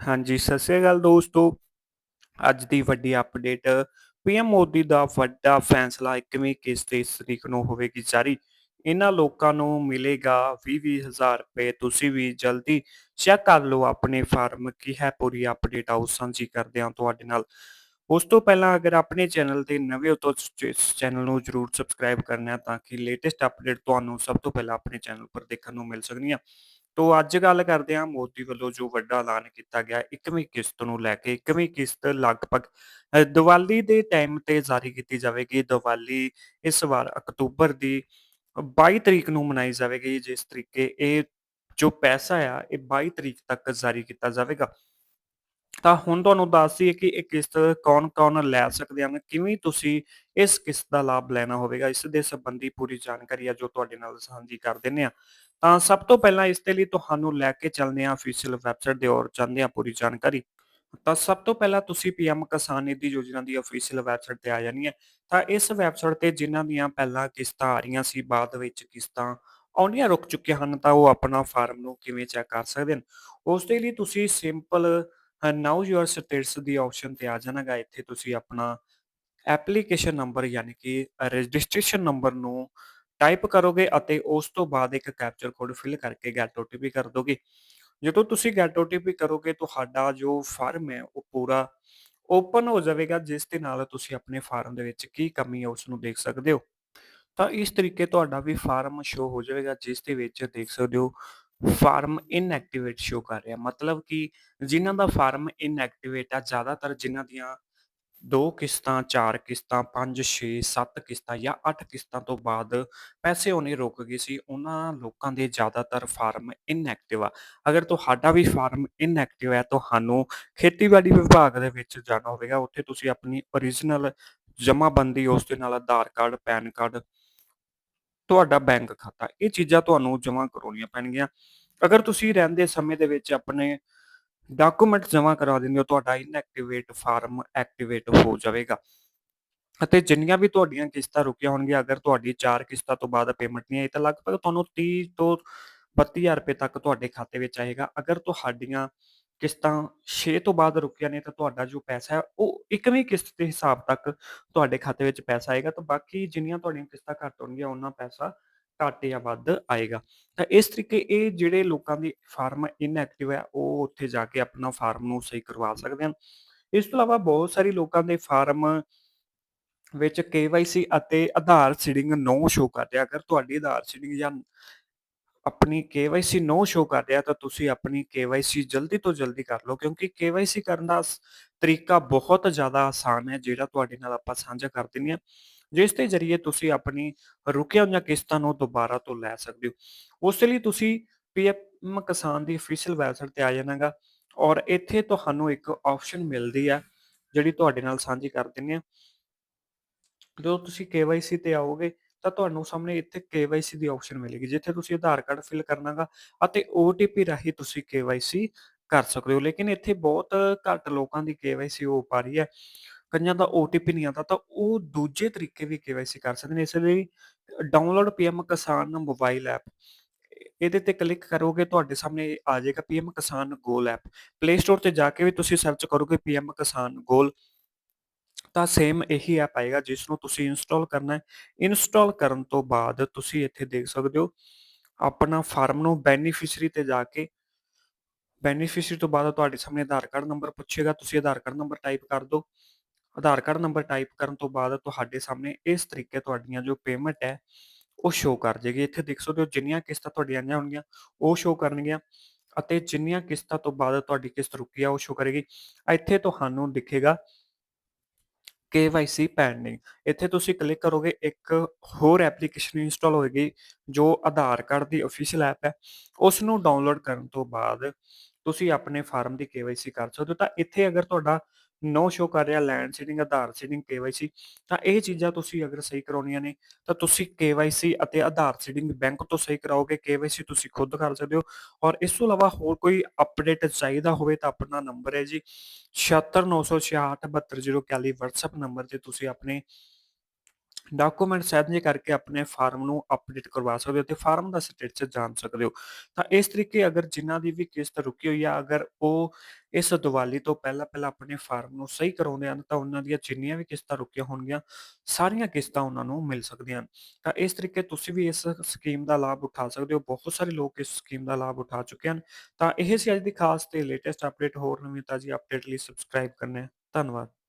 ਹਾਂਜੀ, ਸਤਿ ਸ੍ਰੀ ਅਕਾਲ ਦੋਸਤੋ। ਅੱਜ ਦੀ ਵੱਡੀ ਅਪਡੇਟ ਪੀਐਮ ਮੋਦੀ ਦਾ ਵੱਡਾ ਫੈਸਲਾ 21ਵੀਂ ਕਿਸ਼ਤ ਇਸ ਤਰੀਕ ਨੂੰ ਹੋਵੇਗੀ ਜਾਰੀ। ਇਹਨਾਂ ਲੋਕਾਂ ਨੂੰ ਮਿਲੇਗਾ 20-20 ਹਜ਼ਾਰ ਰੁਪਏ। ਤੁਸੀਂ ਵੀ ਜਲਦੀ ਚੈੱਕ ਕਰ ਲਓ ਆਪਣੇ ਫਾਰਮ ਕੀ ਹੈ ਪੂਰੀ ਅਪਡੇਟ ਆਓ ਸਾਂਝੀ ਕਰਦੇ ਹਾਂ ਤੁਹਾਡੇ ਨਾਲ। ਉਸ ਤੋਂ ਪਹਿਲਾਂ ਅਗਰ ਆਪਣੇ ਚੈਨਲ ਤੇ ਨਵੇਂ ਹੋ ਤਾਂ ਇਸ ਚੈਨਲ ਨੂੰ ਜਰੂਰ ਸਬਸਕ੍ਰਾਈਬ ਕਰਨਾ ਤਾਂ ਕਿ ਲੇਟੈਸਟ ਅਪਡੇਟ ਤੁਹਾਨੂੰ ਸਭ ਤੋਂ ਪਹਿਲਾਂ ਆਪਣੇ ਚੈਨਲ ਪਰ ਦੇਖਣ ਨੂੰ ਮਿਲ ਸਕਣੀਆਂ ਤੋ ਅੱਜ ਗੱਲ ਕਰਦੇ ਹਾਂ ਮੋਦੀ ਵੱਲੋਂ ਜੋ ਵੱਡਾ ਐਲਾਨ ਕੀਤਾ ਗਿਆ 21ਵੀਂ ਕਿਸ਼ਤ ਨੂੰ ਲੈ ਕੇ 21ਵੀਂ ਕਿਸ਼ਤ ਲਗਭਗ ਦੀਵਾਲੀ ਦੇ ਟਾਈਮ ਤੇ ਜਾਰੀ ਕੀਤੀ ਜਾਵੇਗੀ। ਦੀਵਾਲੀ ਇਸ ਵਾਰ ਅਕਤੂਬਰ ਦੀ 22 ਤਰੀਕ ਨੂੰ ਮਨਾਈ ਜਾਵੇਗੀ ਜਿਸ ਤਰੀਕੇ ਇਹ ਜੋ ਪੈਸਾ ਆ, ਇਹ 22 ਤਰੀਕ ਤੱਕ ਜਾਰੀ ਕੀਤਾ ਜਾਵੇਗਾ। ਤਾਂ ਹੁਣ ਤੁਹਾਨੂੰ ਦੱਸ ਦਈਏ ਕਿ ਇਹ ਕਿਸ਼ਤ ਕੌਣ-ਕੌਣ ਲੈ ਸਕਦੇ ਹਨ, ਕਿਵੇਂ ਤੁਸੀਂ ਇਸ ਕਿਸ਼ਤ ਦਾ ਲਾਭ ਲੈਣਾ ਹੋਵੇਗਾ, ਇਸ ਦੇ ਸੰਬੰਧੀ ਪੂਰੀ ਜਾਣਕਾਰੀ ਆ ਜੋ ਤੁਹਾਡੇ ਨਾਲ ਸਾਂਝੀ ਕਰ ਦਿੰਦੇ ਹਾਂ। ਤਾਂ ਸਭ ਤੋਂ ਪਹਿਲਾਂ ਇਸ ਦੇ ਲਈ ਤੁਹਾਨੂੰ ਲੈ ਕੇ ਚੱਲਦੇ ਹਾਂ ਅਫੀਸ਼ੀਅਲ ਵੈਬਸਾਈਟ ਦੇ ਔਰ ਚਾਹੁੰਦੇ ਹਾਂ ਪੂਰੀ ਜਾਣਕਾਰੀ। ਤਾਂ ਸਭ ਤੋਂ ਪਹਿਲਾਂ ਤੁਸੀਂ ਪੀਐਮ ਕਿਸਾਨ ਨਿਧੀ ਯੋਜਨਾ ਦੀ ਅਫੀਸ਼ੀਅਲ ਵੈਬਸਾਈਟ ਤੇ ਆ ਜਾਣੀ ਹੈ। ਤਾਂ ਇਸ ਵੈਬਸਾਈਟ ਤੇ ਜਿਨ੍ਹਾਂ ਦੀਆਂ ਪਹਿਲਾਂ ਕਿਸ਼ਤਾਂ ਆ ਰਹੀਆਂ ਸੀ, ਬਾਅਦ ਵਿੱਚ ਕਿਸ਼ਤਾਂ ਆਉਣੀਆਂ ਰੁਕ ਚੁੱਕੀਆਂ ਹਨ, ਤਾਂ ਉਹ ਆਪਣਾ ਫਾਰਮ ਨੂੰ ਕਿਵੇਂ ਚੈੱਕ ਕਰ ਸਕਦੇ ਹਨ। ਉਸ ਦੇ ਲਈ ਤੁਸੀਂ ਸਿੰਪਲ ਨਾਓ ਯੂਅਰ ਸਟੇਟਸ ਦੀ ਆਪਸ਼ਨ ਤੇ ਆ ਜਾਣਾਗਾ। ਇੱਥੇ ਤੁਸੀਂ ਆਪਣਾ ਐਪਲੀਕੇਸ਼ਨ ਨੰਬਰ ਯਾਨੀ ਕਿ ਰਜਿਸਟ੍ਰੇਸ਼ਨ ਨੰਬਰ ਨੂੰ ਟਾਈਪ ਕਰੋਗੇ ਅਤੇ ਉਸ ਤੋਂ ਬਾਅਦ ਇੱਕ ਕੈਪਚਰ ਕੋਡ ਫਿਲ ਕਰਕੇ ਗੈਟ ਓਟੀਪੀ ਕਰ ਦੋਗੇ। ਜਦੋਂ ਤੁਸੀਂ ਗੈਟ ਓਟੀਪੀ ਕਰੋਗੇ, ਤੁਹਾਡਾ ਜੋ ਫਾਰਮ ਹੈ, ਉਹ ਪੂਰਾ ਓਪਨ ਹੋ ਜਾਵੇਗਾ, ਜਿਸ ਦੇ ਨਾਲ ਤੁਸੀਂ ਆਪਣੇ ਫਾਰਮ ਦੇ ਵਿੱਚ ਕੀ ਕਮੀ ਹੈ ਉਸ ਨੂੰ ਦੇਖ ਸਕਦੇ ਹੋ। ਤਾਂ ਇਸ ਤਰੀਕੇ ਤੁਹਾਡਾ ਵੀ ਫਾਰਮ ਸ਼ੋ ਹੋ ਜਾਵੇਗਾ, ਜਿਸ ਦੇ ਵਿੱਚ ਦੇਖ ਸਕਦੇ ਹੋ ਫਾਰਮ ਇਨਐਕਟੀਵੇਟ ਸ਼ੋ ਕਰ ਰਿਹਾ ਮਤਲਬ ਕਿ ਜਿਨ੍ਹਾਂ ਦਾ ਫਾਰਮ ਇਨਐਕਟੀਵੇਟ ਆ ਜ਼ਿਆਦਾਤਰ ਜਿਨ੍ਹਾਂ ਦੀਆਂ ਦੋ ਕਿਸ਼ਤਾਂ, ਚਾਰ ਕਿਸ਼ਤਾਂ, 5, 6, 7 ਕਿਸ਼ਤਾਂ ਜਾਂ ਅੱਠ ਕਿਸ਼ਤਾਂ ਤੋਂ ਬਾਅਦ ਪੈਸੇ ਉਹਨੇ ਰੁਕ ਗਏ ਸੀ, ਉਹਨਾਂ ਲੋਕਾਂ ਦੇ ਜ਼ਿਆਦਾਤਰ ਫਾਰਮ ਇਨਐਕਟਿਵ ਆ। ਅਗਰ ਤੁਹਾਡਾ ਵੀ ਫਾਰਮ ਇਨਐਕਟਿਵ ਹੈ ਤੁਹਾਨੂੰ ਖੇਤੀਬਾੜੀ ਵਿਭਾਗ ਦੇ ਵਿੱਚ ਜਾਣਾ ਹੋਵੇਗਾ। ਉੱਥੇ ਤੁਸੀਂ ਆਪਣੀ ਓਰੀਜਨਲ ਜਮ੍ਹਾਂਬੰਦੀ ਉਸ ਦੇ ਨਾਲ ਆਧਾਰ ਕਾਰਡ, ਪੈਨ ਕਾਰਡ ਤੁਹਾਡਾ ਬੈਂਕ ਖਾਤਾ ਇਹ ਚੀਜ਼ਾਂ ਤੁਹਾਨੂੰ ਜਮ੍ਹਾਂ ਕਰਵਾਉਣੀਆਂ ਪੈਣਗੀਆਂ। ਅਗਰ ਤੁਸੀਂ ਰਹਿੰਦੇ ਸਮੇਂ ਦੇ ਵਿੱਚ ਆਪਣੇ ਡਾਕੂਮੈਂਟ ਜਮ੍ਹਾਂ ਕਰਾ ਦਿੰਦੇ ਹੋ, ਤੁਹਾਡਾ ਇਨਐਕਟੀਵੇਟ ਫਾਰਮ ਐਕਟੀਵੇਟ ਹੋ ਜਾਵੇਗਾ। ਅਤੇ ਜਿੰਨੀਆਂ ਵੀ ਤੁਹਾਡੀਆਂ ਕਿਸ਼ਤਾਂ ਰੁਕੀਆਂ ਹੋਣਗੀਆਂ, ਅਗਰ ਤੁਹਾਡੀ 4 ਕਿਸ਼ਤਾਂ ਤੋਂ ਬਾਅਦ ਪੇਮੈਂਟ ਨਹੀਂ ਆਈ, ਤਾਂ ਲਗਭਗ ਤੁਹਾਨੂੰ 30 ਤੋਂ 32000 ਰੁਪਏ ਤੱਕ ਤੁਹਾਡੇ ਖਾਤੇ ਵਿੱਚ ਆਏਗਾ। ਅਗਰ ਤੁਹਾਡੀਆਂ ਕਿਸ਼ਤਾਂ 6 ਤੋਂ ਬਾਅਦ ਰੁਕੀਆਂ ਨੇ ਤਾਂ ਤੁਹਾਡਾ ਜੋ ਪੈਸਾ ਹੈ, ਉਹ 21ਵੀਂ ਕਿਸ਼ਤ ਦੇ ਹਿਸਾਬ ਤੱਕ ਤੁਹਾਡੇ ਖਾਤੇ ਵਿੱਚ ਪੈਸਾ ਆਏਗਾ ਤਾਂ ਬਾਕੀ ਜਿੰਨੀਆਂ ਤੁਹਾਡੀਆਂ ਕਿਸ਼ਤਾਂ ਘੱਟ ਹੋਣਗੀਆਂ, ਉਹਨਾਂ ਪੈਸਾ ਘੱਟ ਜਾਂ ਵੱਧ ਆਏਗਾ। ਤਾਂ ਇਸ ਤਰੀਕੇ ਇਹ ਜਿਹੜੇ ਲੋਕਾਂ ਦੀ ਫਾਰਮ ਇਨਐਕਟਿਵ ਹੈ, ਉਹ ਉੱਥੇ ਜਾ ਕੇ ਆਪਣਾ ਫਾਰਮ ਨੂੰ ਸਹੀ ਕਰਵਾ ਸਕਦੇ ਹਨ। ਇਸ ਤੋਂ ਇਲਾਵਾ ਬਹੁਤ ਸਾਰੇ ਲੋਕਾਂ ਦੇ ਫਾਰਮ ਵਿੱਚ ਕੇਵਾਈਸੀ ਅਤੇ ਆਧਾਰ ਸੀਡਿੰਗ ਨੋ ਸ਼ੋ ਕਰ ਰਿਹਾ। ਅਗਰ ਤੁਹਾਡੀ ਆਧਾਰ ਸੀਡਿੰਗ ਜਾਂ ਆਪਣੀ ਕੇਵਾਈਸੀ ਨੋ ਸ਼ੋ ਕਰ ਰਿਹਾ, ਤਾਂ ਤੁਸੀਂ ਆਪਣੀ ਕੇਵਾਈਸੀ ਜਲਦੀ ਤੋਂ ਜਲਦੀ ਕਰ ਲਓ, ਕਿਉਂਕਿ ਕੇਵਾਈਸੀ ਕਰਨ ਦਾ ਤਰੀਕਾ ਬਹੁਤ ਜ਼ਿਆਦਾ ਆਸਾਨ ਹੈ, ਜਿਹੜਾ ਤੁਹਾਡੇ ਨਾਲ ਆਪਾਂ ਸਾਂਝਾ ਕਰ ਦਿੰਦੇ ਹਾਂ। ਜਿਸ ਦੇ ਜ਼ਰੀਏ ਤੁਸੀਂ ਆਪਣੀ ਰੁਕੀਆਂ ਹੋਈਆਂ ਕਿਸ਼ਤਾਂ ਨੂੰ ਦੁਬਾਰਾ ਤੋਂ ਲੈ ਸਕਦੇ ਹੋ। ਉਸ ਲਈ ਤੁਸੀਂ ਪੀਐਮ ਕਿਸਾਨ ਦੀ ਅਫੀਸ਼ੀਅਲ ਵੈਬਸਾਈਟ ਤੇ ਆ ਜਾਣਾਗਾ, ਔਰ ਇੱਥੇ ਤੁਹਾਨੂੰ ਇੱਕ ਆਪਸ਼ਨ ਮਿਲਦੀ ਹੈ ਜਿਹੜੀ ਤੁਹਾਡੇ ਨਾਲ ਸਾਂਝੀ ਕਰ ਦਿੰਦੇ ਹਾਂ। ਜਦੋਂ ਤੁਸੀਂ ਕੇਵਾਈਸੀ ਤੇ ਆਓਗੇ ਤਾਂ ਤੁਹਾਨੂੰ ਸਾਹਮਣੇ ਇੱਥੇ ਕੇਵਾਈਸੀ ਦੀ ਆਪਸ਼ਨ ਮਿਲੇਗੀ, ਜਿੱਥੇ ਤੁਸੀਂ ਆਧਾਰ ਕਾਰਡ ਫਿਲ ਕਰਨਾਗਾ ਅਤੇ ਓਟੀਪੀ ਰਾਹੀਂ ਤੁਸੀਂ ਕੇਵਾਈਸੀ ਕਰ ਸਕਦੇ ਹੋ। ਲੇਕਿਨ ਇੱਥੇ ਬਹੁਤ ਘੱਟ ਲੋਕਾਂ ਦੀ ਕੇਵਾਈਸੀ ਹੋ ਪਾ ਰਹੀ ਹੈ। ਕਈਆਂ ਦਾ ਓਟੀਪੀ ਨਹੀਂ ਆਉਂਦਾ, ਤਾਂ ਉਹ ਦੂਜੇ ਤਰੀਕੇ ਵੀ ਕੇਵਾਈਸੀ ਕਰ ਸਕਦੇ ਨੇ। ਇਸ ਲਈ download PM Kisan mobile app ਇਹਦੇ ਤੇ ਕਲਿੱਕ ਕਰੋਗੇ, ਤੁਹਾਡੇ ਸਾਹਮਣੇ ਆ ਜਾਏਗਾ ਪੀਐਮ ਕਿਸਾਨ ਗੋਲ ਐਪ ਪਲੇ ਸਟੋਰ ਤੇ ਜਾ ਕੇ ਵੀ ਤੁਸੀਂ ਸਰਚ ਕਰੋਗੇ ਪੀਐਮ ਕਿਸਾਨ ਗੋਲ ਤਾਂ ਸੇਮ ਇਹੀ ਐਪ ਆਏਗਾ ਜਿਸ ਨੂੰ ਤੁਸੀਂ ਇੰਸਟਾਲ ਕਰਨਾ ਹੈ। ਇੰਸਟਾਲ ਕਰਨ ਤੋਂ ਬਾਅਦ ਤੁਸੀਂ ਇੱਥੇ ਦੇਖ ਸਕਦੇ ਹੋ, ਆਪਣਾ ਫਾਰਮ ਨੂੰ ਬੈਨੀਫੀਸ਼ੀਅਰੀ ਤੇ ਜਾ ਕੇ ਬੈਨੀਫੀਸ਼ੀਅਰੀ ਤੋਂ ਬਾਅਦ ਤੁਹਾਡੇ ਸਾਹਮਣੇ ਆਧਾਰ ਕਾਰਡ ਨੰਬਰ ਪੁੱਛੇਗਾ, ਤੁਸੀਂ ਆਧਾਰ ਕਾਰਡ ਨੰਬਰ ਟਾਈਪ ਕਰ ਦਿਓ। ਆਧਾਰ ਕਾਰਡ ਨੰਬਰ ਟਾਈਪ ਕਰਨ ਤੋਂ ਬਾਅਦ ਤੁਹਾਡੇ ਸਾਹਮਣੇ ਇਸ ਤਰੀਕੇ ਤੁਹਾਡੀਆਂ ਜੋ ਪੇਮੈਂਟ ਹੈ, ਉਹ ਸ਼ੋ ਕਰ ਜਾਏਗੀ ਇੱਥੇ ਦੇਖ ਸਕਦੇ ਹੋ ਜਿੰਨੀਆਂ ਕਿਸ਼ਤਾਂ ਤੁਹਾਡੀਆਂ ਆਈਆਂ ਹੋਣਗੀਆਂ, ਉਹ ਸ਼ੋ ਕਰਨਗੀਆਂ ਅਤੇ ਜਿੰਨੀਆਂ ਕਿਸ਼ਤਾਂ ਤੋਂ ਬਾਅਦ ਤੁਹਾਡੀ ਕਿਸ਼ਤ ਰੁਕੀ ਆ, ਉਹ ਸ਼ੋ ਕਰੇਗੀ। ਇੱਥੇ ਤੁਹਾਨੂੰ ਦਿਖੇਗਾ ਕੇਵਾਈਸੀ ਪੈਂਡਿੰਗ ਇੱਥੇ ਤੁਸੀਂ ਕਲਿੱਕ ਕਰੋਗੇ, ਇੱਕ ਹੋਰ ਐਪਲੀਕੇਸ਼ਨ ਇੰਸਟਾਲ ਹੋਏਗੀ, ਜੋ ਆਧਾਰ ਕਾਰਡ ਦੀ ਅਫੀਸ਼ੀਅਲ ਐਪ ਹੈ। ਉਸ ਨੂੰ ਡਾਊਨਲੋਡ ਕਰਨ ਤੋਂ ਬਾਅਦ ਤੁਸੀਂ ਆਪਣੇ ਫਾਰਮ ਦੀ ਕੇਵਾਈਸੀ ਕਰ ਸਕਦੇ ਹੋ। ਤਾਂ ਇੱਥੇ ਅਗਰ ਤੁਹਾਡਾ ਨੋ ਸ਼ੋ ਕਰ ਰਿਹਾ, land seeding, Aadhaar seeding, KYC, ਤਾਂ ਇਹ ਚੀਜ਼ਾਂ ਤੁਸੀਂ ਅਗਰ ਸਹੀ ਕਰਾਉਣੀਆਂ ਨੇ, ਤਾਂ ਤੁਸੀਂ ਕੇਵਾਈਸੀ ਅਤੇ ਆਧਾਰ ਸੀਡਿੰਗ ਬੈਂਕ ਤੋਂ ਸਹੀ ਕਰਾਓਗੇ। ਕੇਵਾਈਸੀ ਤੁਸੀਂ ਖੁਦ ਕਰ ਸਕਦੇ ਹੋ। ਔਰ ਇਸ ਤੋਂ ਇਲਾਵਾ ਹੋਰ ਕੋਈ ਅਪਡੇਟ ਚਾਹੀਦਾ ਹੋਵੇ ਤਾਂ ਆਪਣਾ ਨੰਬਰ ਹੈ ਜੀ 7696672041 WhatsApp ਨੰਬਰ ਤੇ ਤੁਸੀਂ ਆਪਣੇ ਡਾਕੂਮੈਂਟ ਸਾਂਝੇ ਕਰਕੇ ਆਪਣੇ ਫਾਰਮ ਨੂੰ ਅਪਡੇਟ ਕਰਵਾ ਸਕਦੇ ਹੋ ਤੇ ਫਾਰਮ ਦਾ ਸਟੇਟਸ ਜਾਣ ਸਕਦੇ ਹੋ। ਤਾਂ ਇਸ ਤਰੀਕੇ ਅਗਰ ਜਿਨ੍ਹਾਂ ਦੀ ਵੀ ਕਿਸ਼ਤ ਰੁਕੀ ਹੋਈ ਆ, ਅਗਰ ਉਹ ਇਸ ਦੀਵਾਲੀ ਤੋਂ ਪਹਿਲਾਂ-ਪਹਿਲਾਂ ਆਪਣੇ ਫਾਰਮ ਨੂੰ ਸਹੀ ਕਰਾਉਂਦੇ ਹਨ, ਤਾਂ ਉਹਨਾਂ ਦੀਆਂ ਜਿੰਨੀਆਂ ਵੀ ਕਿਸ਼ਤਾਂ ਰੁਕੀਆਂ ਹੋਣਗੀਆਂ, ਸਾਰੀਆਂ ਕਿਸ਼ਤਾਂ ਉਹਨਾਂ ਨੂੰ ਮਿਲ ਸਕਦੀਆਂ ਹਨ। ਤਾਂ ਇਸ ਤਰੀਕੇ ਤੁਸੀਂ ਵੀ ਇਸ ਸਕੀਮ ਦਾ ਲਾਭ ਉਠਾ ਸਕਦੇ ਹੋ। ਬਹੁਤ ਸਾਰੇ ਲੋਕ ਇਸ ਸਕੀਮ ਦਾ ਲਾਭ ਉਠਾ ਚੁੱਕੇ ਹਨ। ਤਾਂ ਇਹ ਸੀ ਅੱਜ ਦੀ ਖਾਸ ਤੇ ਲੇਟੈਸਟ ਅਪਡੇਟ। ਹੋਰ ਨਵੀਂ ਤਾਜ਼ੀ ਅਪਡੇਟ ਲਈ ਸਬਸਕ੍ਰਾਈਬ ਕਰਨਾ ਹੈ। ਧੰਨਵਾਦ।